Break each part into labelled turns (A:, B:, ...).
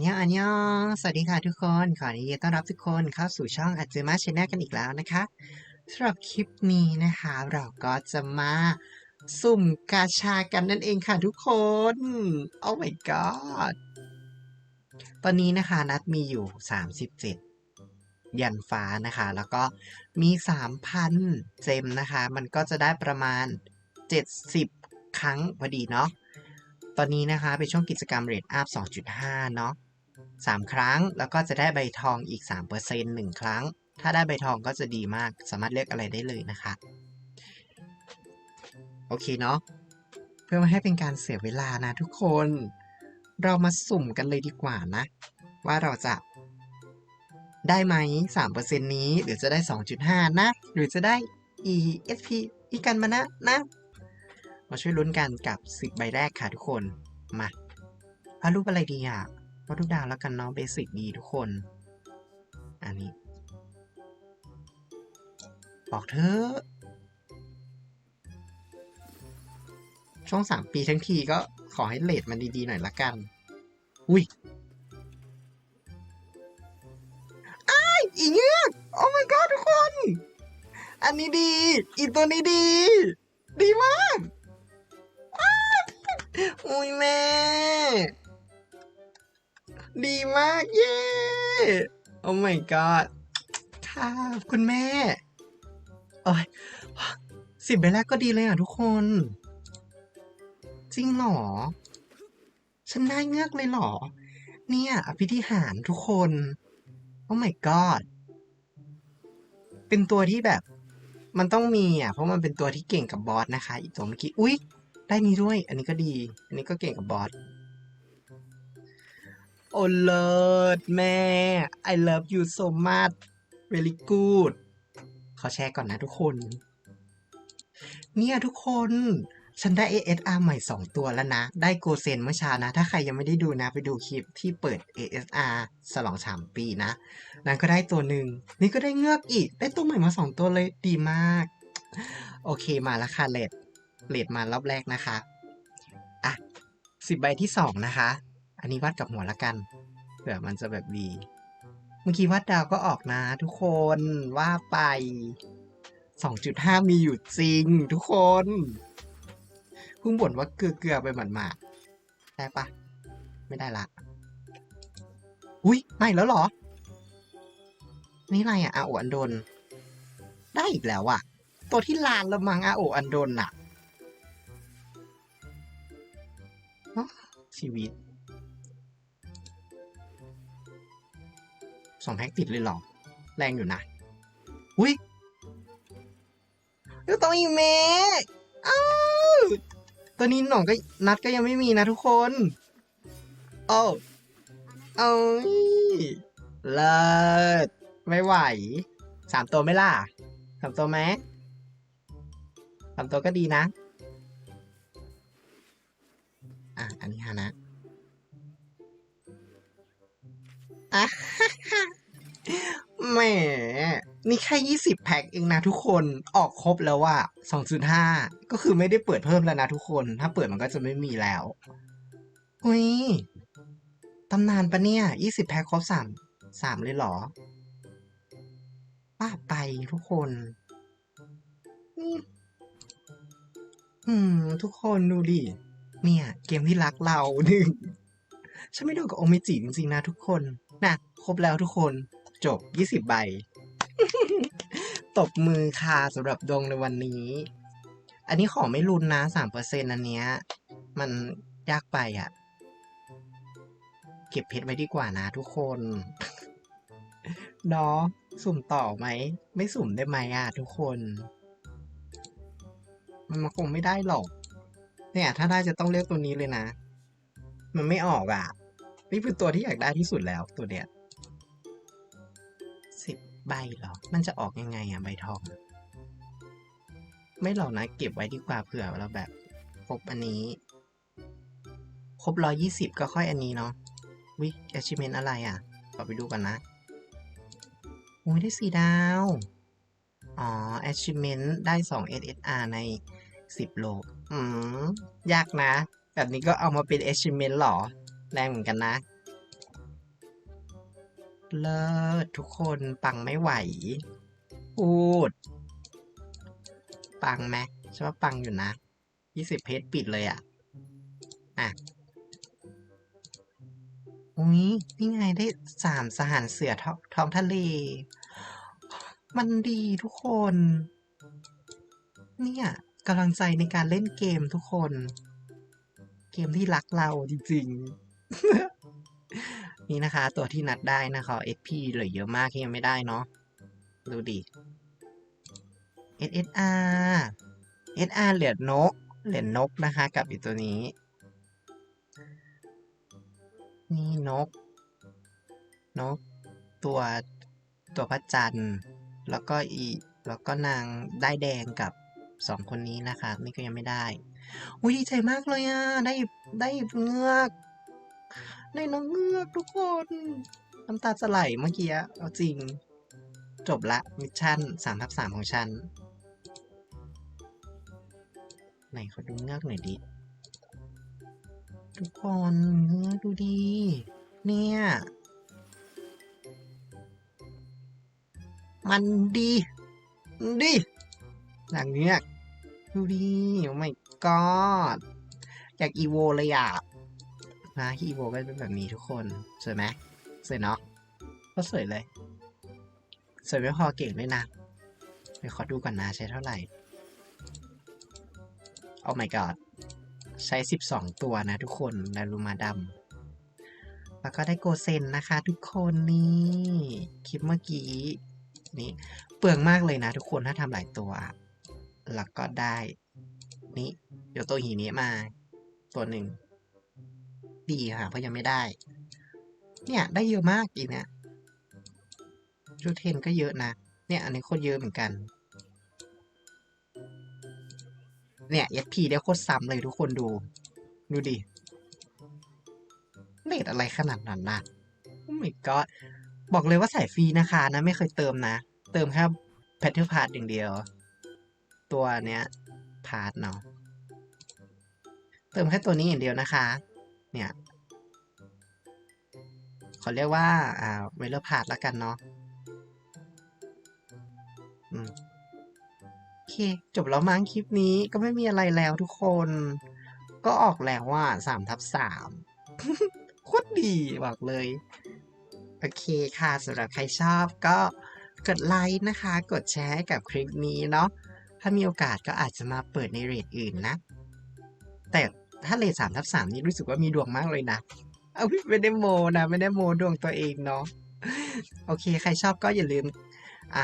A: นยองอันยองสวัสดีค่ะทุกคน ขอยินดีต้อนรับทุกคนเข้าสู่ช่องอัจเจมาชแนลกันอีกแล้วนะคะสำหรับคลิปนี้นะคะ เราก็จะมาสุ่มกาชากันนั่นเองค่ะทุกคน โอ้ my god ตอนนี้นะคะนัดมีอยู่ 37 ยันฟ้านะคะ แล้วก็มี 3,000 เจมนะคะ มันก็จะได้ประมาณ 70 ครั้งพอดีเนาะตอนนี้นะคะเป็นช่วงกิจกรรมเรทอัพ 2.5 เนาะ 3 ครั้ง แล้วก็จะได้ใบทองอีก 3% 1 ครั้ง ถ้าได้ใบทองก็จะดีมาก สามารถเลือกอะไรได้เลยนะคะ โอเคเนาะ เพื่อไม่ให้เป็นการเสียเวลานะทุกคน เรามาสุ่มกันเลยดีกว่านะ ว่าเราจะได้ไหม 3%นี้ หรือจะได้ 2.5 นะ หรือจะได้ ESP อีกันมานะนะ มาช่วยลุ้นกันกับ 10 ใบแรกค่ะทุกคน มาวารูปอะไรดีอะ วาดรูดาวแล้วกันเนาะเบสิกดีทุกคน อันนี้ บอกเธอช่วง3ปีทั้งทีก็ขอให้เลทมันดีๆหน่อยละกัน อุ้ยอ้ายอีเงือกโอ้ my god ทุกคน อันนี้ดี อีตัวนี้ดี ดีมากอุ้ยแม่ ดีมากเย้โอ้ my god ค่ะคุณแม่โอ้ยสิบใบแรกก็ดีเลยอะทุกคน จริงหรอ ฉันได้เงือกเลยหรอ เนี่ยอภิธิหารทุกคนโอ้ my god เป็นตัวที่แบบ มันต้องมีอะ เพราะมันเป็นตัวที่เก่งกับบอสนะคะ อีกตัวเมื่อกี้ อุ๊ย ได้นี้ด้วย อันนี้ก็ดี อันนี้ก็เก่งกับบอส โอ้เลิศแม่ I love you so much very good ขอแชร์ก่อนนะทุกคน เนี่ยทุกคน ฉันได้ ASR ใหม่ 2 ตัวแล้วนะ ได้โกเซนเมื่อเช้านะ ถ้าใครยังไม่ได้ดูนะ ไปดูคลิปที่เปิด ASR สลองสามปีนะ นั้นก็ได้ตัวหนึ่ง นี่ก็ได้เงือกอีก ได้ตัวใหม่มา 2 ตัวเลย ดีมาก โอเคมาแล้วค่ะเลดเลดมารอบแรกนะคะ อะสิบใบที่สองนะคะ อันนี้วัดกับหัวละกัน เผื่อมันจะแบบดี เมื่อกี้วัดดาวก็ออกนะ ทุกคนว่าไป 2.5 มีอยู่จริง ทุกคนเพิ่งบ่นว่าเกลือๆไปหมาดๆได้ปะไม่ได้ละ อุ้ยไม่แล้วเหรอ นี่อะไรอะอาโออันโดน ได้อีกแล้วอะตัวที่ลานละมังอาโออันโดนอะอ๊ะชีวิต สองแพ็กติดเลยเหรอ แรงอยู่นะ อุ้ยยูต้องอีเมกอ้าวตัวนี้หน่องก็นัดก็ยังไม่มีนะทุกคนโอ้เอ้ยเลิศไม่ไหวสามตัวไม่ล่ะสามตัวไหมสามตัวก็ดีนะ อะ อันนี้ฮานะอะ แหม นี่แค่ยี่สิบแพ็คเองนะทุกคนออกครบแล้วว่าสองจุดห้าก็คือไม่ได้เปิดเพิ่มแล้วนะทุกคน ถ้าเปิดมันก็จะไม่มีแล้วหุยตำนานปะเนี่ยยี่สิบแพ็คครบสามสามเลยเหรอป้าไปทุกคนอืม ทุกคนดูดิ เนี่ย เกมที่รักเราหนึ่งฉันไม่ดนกับโอเมจิจริงๆนะทุกคน นะ ครบแล้วทุกคน จบ 20 ใบ ตบมือค่ะสำหรับดวงในวันนี้ อันนี้ขอไม่รุนนะ3%อันเนี้ย มันยากไปอะ่ะ เก็บเพชรไว้ดีกว่านะทุกคนเนาะสุ่มต่อไหม ไม่สุ่มได้ไหมอะทุกคน มันมาคงไม่ได้หรอก เนี่ย ถ้าได้จะต้องเลือกตัวนี้เลยนะ มันไม่ออกอะ นี่คือตัวที่อยากได้ที่สุดแล้วตัวเนี้ย ใบเหรอ มันจะออกยังไงอะใบทอง ไม่หรอกนะ เก็บไว้ดีกว่าเผื่อเราแบบ ครบอันนี้ ครบร้อยี่สิบก็ค่อยอันนี้เนาะวิ achievement อะไรอะขอไปดูกันนะโอ้ยได้สี่ดาว อ๋อ achievement ได้สอง SSR ในสิบโล อืม ยากนะ แบบนี้ก็เอามาเป็น achievement หรอ แรงเหมือนกันนะ เลิศทุกคนปังไม่ไหวพูด ปังไหมใช่ว่าปังอยู่นะยี่สิบเพจปิดเลยอะ อะ อุ้ยนี่ไงได้สามสหารเสือท้องท้องทะเล มันดีทุกคน เนี่ยกำลังใจในการเล่นเกมทุกคน เกมที่รักเราจริง ๆ นี่นะคะ ตัวที่นัดได้นะคะ SP เหลือเยอะมากที่ยังไม่ได้เนาะดูดิ SSR SR เหลือนก เหรียญนกนะคะ กับอีตัวนี้ นี่นก นก ตัวตัวพระจันทร์ แล้วก็อีแล้วก็นางได้แดงกับสองคนนี้นะคะ นี่ก็ยังไม่ได้ อุ้ยดีใจมากเลยอะ ได้ได้เงือก ได้น้องเงือกทุกคนน้ำตาจะไหลเมื่อกี้เอาจริง จบละมิชชั่นสามทับสามของฉัน ไหนขอดูเงือกหน่อยดิ ทุกคนเงือกดูดี เนี่ย มันดีดีนางเงือกดูดีโอ้ my god อยากอีโวเลยอะ นะอีโวก็เป็นแบบนี้ทุกคน สวยไหมสวยเนาะก็สวยเลย สวยไม่พอเก่งด้วยนะเดี๋ยวขอดูก่อนนะใช้เท่าไหร่ โอ้ my god ใช้ 12 ตัวนะทุกคนดารูมาดำแล้วก็ได้โกเซนนะคะ ทุกคนนี่คลิปเมื่อกี้นี่เปลืองมากเลยนะทุกคนถ้าทำหลายตัวแล้วก็ได้ นี่ เดี๋ยวตัวหีนี้มา ตัวหนึ่ง ดีค่ะ เพราะยังไม่ได้ เนี่ย ได้เยอะมากอีกเนี่ยชุดเทนก็เยอะนะ เนี่ย อันนี้โคตรเยอะเหมือนกัน เนี่ย SP ได้โคตรซ้ำเลยทุกคนดู ดูดิเลทอะไรขนาดนั้นนะโอ้ my god บอกเลยว่าใส่ฟรีนะคะนะ ไม่เคยเติมนะ เติมแค่แพทเทิร์พาร์ทอย่างเดียว ตัวเนี้ยพาร์ทเนาะเติมแค่ตัวนี้อย่างเดียวนะคะ เนี่ยขอเรียกว่าอ่าเวลเลอร์พาร์ทแล้วกันเนาะอืมโอเค จบแล้วมั้งคลิปนี้ก็ไม่มีอะไรแล้วทุกคน ก็ออกแล้วว่าสามทับสามโคตรดีบอกเลย โอเคค่ะสำหรับใครชอบก็กดไลค์นะคะ กดแชร์ให้กับคลิปนี้เนาะถ้ามีโอกาสก็อาจจะมาเปิดในเรทอื่นนะ แต่ ถ้าเรทสามทับสามนี่รู้สึกว่ามีดวงมากเลยนะ เอาไม่ได้โมนะไม่ได้โมดวงตัวเองเนาะโอเค ใครชอบก็อย่าลืม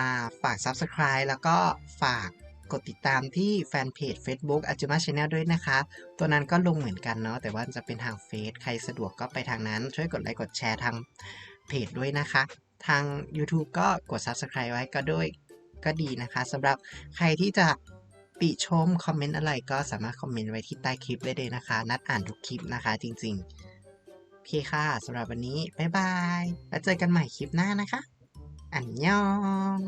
A: าฝาก Subscribe แล้วก็ฝากกดติดตามที่แฟนเพจ Facebook a j u m a Channel ด้วยนะคะ ตัวนั้นก็ลงเหมือนกันเนาะแต่ว่าจะเป็นทางเฟซใครสะดวกก็ไปทางนั้น ช่วยกดไลค์กดแชร์ทางเพจด้วยนะคะ ทาง YouTube ก็กด Subscribe ไว้ก็ด้วยก็ดีนะคะสำหรับใครที่จะ ติชมคอมเมนต์อะไรก็สามารถคอมเมนต์ไว้ที่ใต้คลิปได้เลยนะคะ นัดอ่านทุกคลิปนะคะ จริงๆโอเคค่ะสำหรับวันนี้บ๊ายบาย แล้วเจอกันใหม่คลิปหน้านะคะ อันยอง